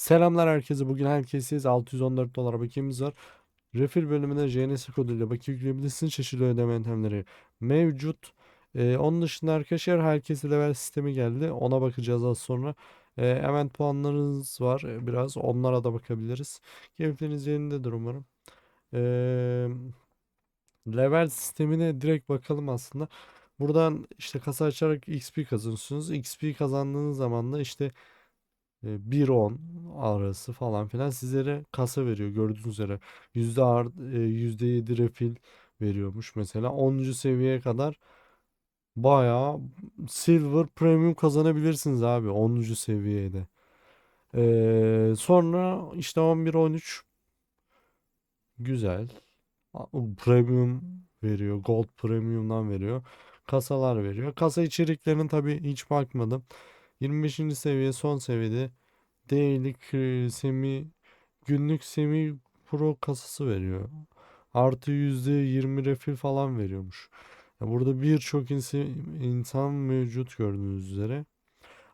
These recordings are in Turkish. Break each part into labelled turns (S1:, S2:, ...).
S1: Selamlar herkese. Bugün herkesiz 614 dolar bakiyemiz var. Refill bölümüne JNS koduyla bakiye yükleyebilirsiniz. Çeşitli ödeme yöntemleri mevcut. Ee, onun dışında arkadaşlar herkese level sistemi geldi. Ona bakacağız az sonra. Ee, event puanlarınız var e, biraz. Onlara da bakabiliriz. Keyifleriniz yerindedir umarım. Ee, level sistemine direkt bakalım aslında. Buradan işte kasa açarak XP kazanıyorsunuz. XP kazandığınız zaman da işte 1-10 arası falan filan sizlere kasa veriyor gördüğünüz üzere. Yüzde art, e, %7 refil veriyormuş mesela. 10. seviyeye kadar bayağı silver premium kazanabilirsiniz abi 10. seviyede. Ee, sonra işte 11-13 güzel. A- Premium veriyor. Gold Premium'dan veriyor. Kasalar veriyor. Kasa içeriklerine tabii hiç bakmadım. 25. seviye son seviyede daily cre- semi günlük semi pro kasası veriyor. Artı %20 refil falan veriyormuş. Burada birçok insan mevcut gördüğünüz üzere.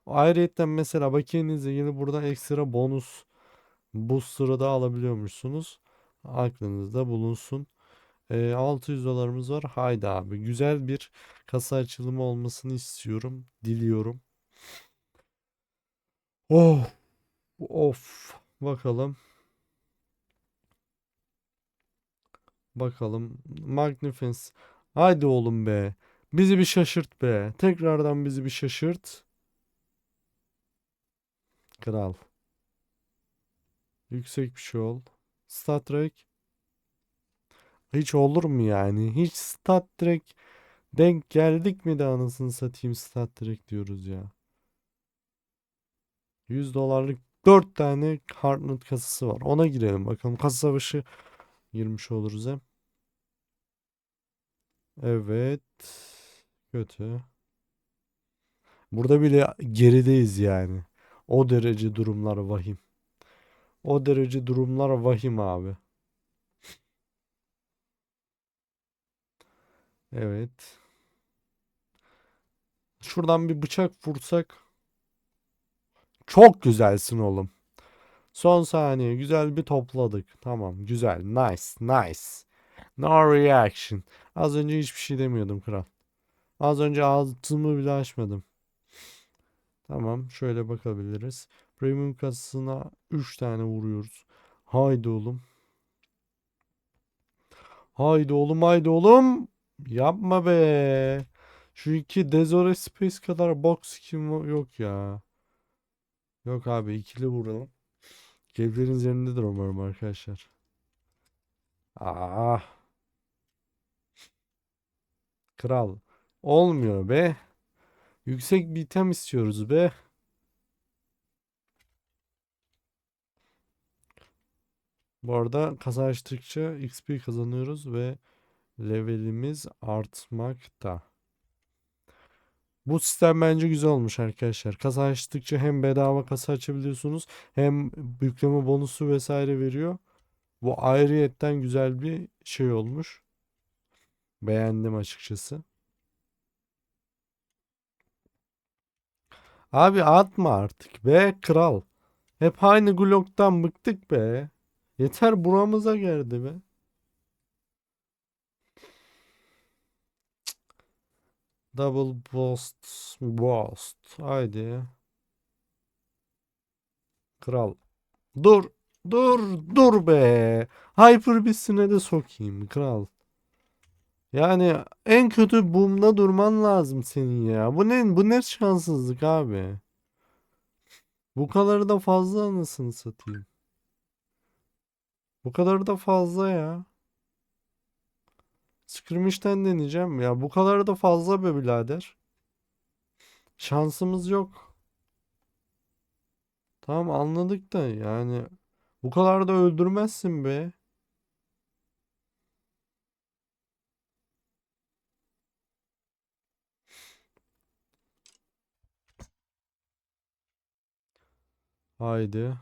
S1: Ayrıca mesela bakiyenizle ilgili burada ekstra bonus booster'ı da alabiliyormuşsunuz. Aklınızda bulunsun. Ee, 600 dolarımız var. Haydi abi. Güzel bir kasa açılımı olmasını istiyorum. Diliyorum. Oh, of. Bakalım. Bakalım. Magnifens. Haydi oğlum be. Bizi bir şaşırt be. Tekrardan bizi bir şaşırt. Kral. Yüksek bir şey ol. Star Trek. Hiç olur mu yani? Hiç Star Trek denk geldik mi de anasını satayım Star Trek diyoruz ya. 100 dolarlık 4 tane Hardnut kasası var. Ona girelim bakalım. Kasa savaşı girmiş oluruz hem. Evet. Kötü. Burada bile gerideyiz yani. O derece durumlar vahim. O derece durumlar vahim abi. Evet. Şuradan bir bıçak vursak. Çok güzelsin oğlum. Son saniye güzel bir topladık. Tamam güzel. Nice. Nice. No reaction. Az önce hiçbir şey demiyordum kral. Az önce ağzımı bile açmadım. Tamam şöyle bakabiliriz. Premium kasasına 3 tane vuruyoruz. Haydi oğlum. Haydi oğlum haydi oğlum. Yapma be. Şu iki Desore Space kadar box kim yok ya. Yok abi ikili vuralım. Keyiflerin üzerindedir umarım arkadaşlar. Ah. Kral. Olmuyor be. Yüksek bir item istiyoruz be. Bu arada kasa açtıkça XP kazanıyoruz ve levelimiz artmakta. Bu sistem bence güzel olmuş arkadaşlar. Kasa açtıkça hem bedava kasa açabiliyorsunuz hem yükleme bonusu vesaire veriyor. Bu ayrıyetten güzel bir şey olmuş. Beğendim açıkçası. Abi atma artık be kral. Hep aynı Glock'tan bıktık be. Yeter buramıza geldi be. Double Boost Boost. Haydi. Kral. Dur. Dur. Dur be. Hyper Beast'ine de sokayım kral. Yani en kötü boom'da durman lazım senin ya. Bu ne bu ne şanssızlık abi. Bu kadarı da fazla anasını satayım. Bu kadarı da fazla ya. Skirmish'ten deneyeceğim. Ya bu kadarı da fazla be birader. Şansımız yok. Tamam anladık da yani bu kadar da öldürmezsin be. Haydi.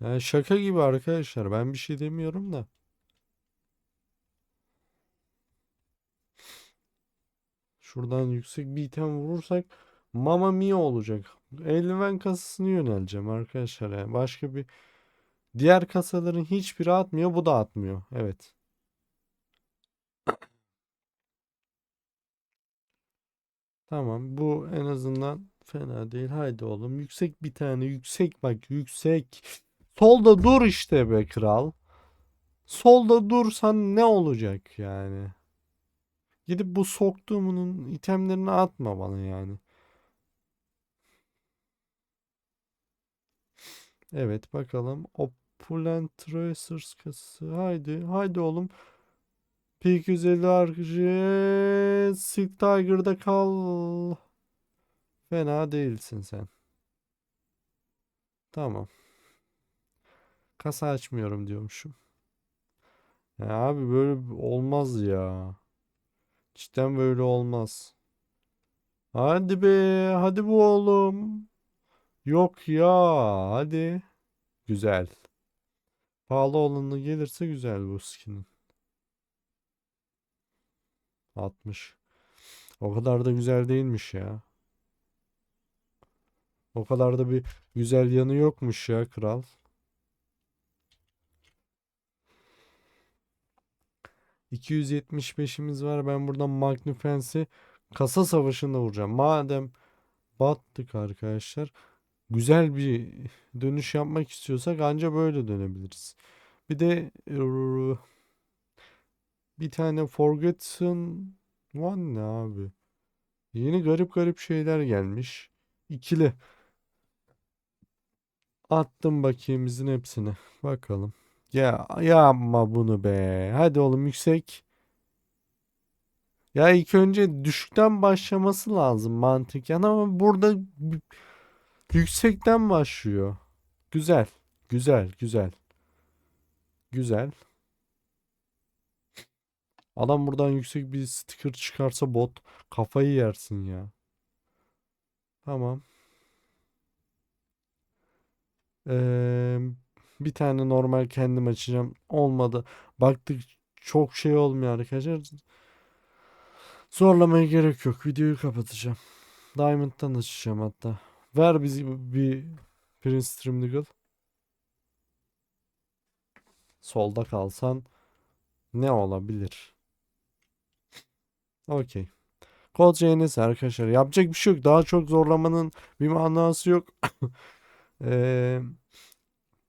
S1: Yani şaka gibi arkadaşlar. Ben bir şey demiyorum da. Şuradan yüksek bir item vurursak Mamma Mia olacak. Eldiven kasasını yöneleceğim arkadaşlar yani. Başka bir diğer kasaların hiçbiri atmıyor. Bu da atmıyor. Evet. Tamam. Bu en azından fena değil. Haydi oğlum. Yüksek bir tane. Yüksek bak. Yüksek. Solda dur işte be kral. Solda dursan ne olacak yani? Gidip bu soktuğumun itemlerini atma bana yani. Evet bakalım. Opulent Racers kasası. Haydi. Haydi oğlum. P250 RPG Silk Tiger'da kal. Fena değilsin sen. Tamam. Kasa açmıyorum diyormuşum. Ya abi böyle olmaz ya. Cidden böyle olmaz. Hadi be. Hadi bu oğlum. Yok ya. Hadi. Güzel. Pahalı olanı gelirse güzel bu skinin. 60. O kadar da güzel değilmiş ya. O kadar da bir güzel yanı yokmuş ya kral. ...275'imiz var. Ben buradan Magnifence'i kasa savaşında vuracağım. Madem battık arkadaşlar. Güzel bir dönüş yapmak istiyorsak anca böyle dönebiliriz. Bir de bir tane Forgotten One ne abi? Yeni garip garip şeyler gelmiş. İkili. Attım bakayımızın hepsini. Bakalım. Ya yapma bunu be. Hadi oğlum yüksek. Ya ilk önce düşükten başlaması lazım mantıken ama burada yüksekten başlıyor. Güzel. Güzel, güzel. Güzel. Adam buradan yüksek bir sticker çıkarsa bot kafayı yersin ya. Tamam. Ee, bir tane normal kendim açacağım. Olmadı. Baktık çok şey olmuyor arkadaşlar. Zorlamaya gerek yok. Videoyu kapatacağım. Diamond'dan açacağım hatta. Ver bizi bir Prince Trimniggle. Solda kalsan ne olabilir? Okey. Kod JNS arkadaşlar. Yapacak bir şey yok. Daha çok zorlamanın bir manası yok. Ee,